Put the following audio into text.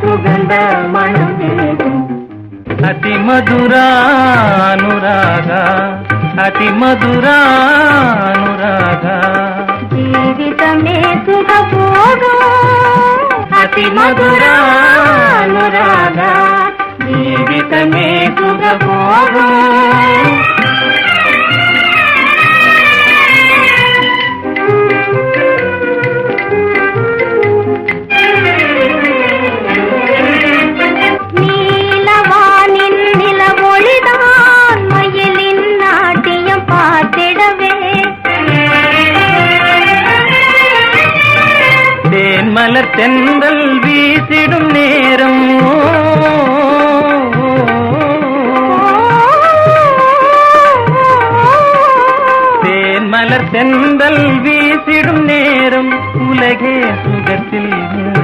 సుగంధ మణమేగం అతి మధురానురాగ అతి మధురానురాగ. జీవితమే సుఖభోగం అతి మధురానురాగ జీవితమే సుఖభోగం பார்த்திடவே தேன்மலர் தென்றல் வீசிடும் நேரம். தேன்மலர் தென்றல் வீசிடும் நேரம். உலகே சுகத்தில் மூழ்கிடும்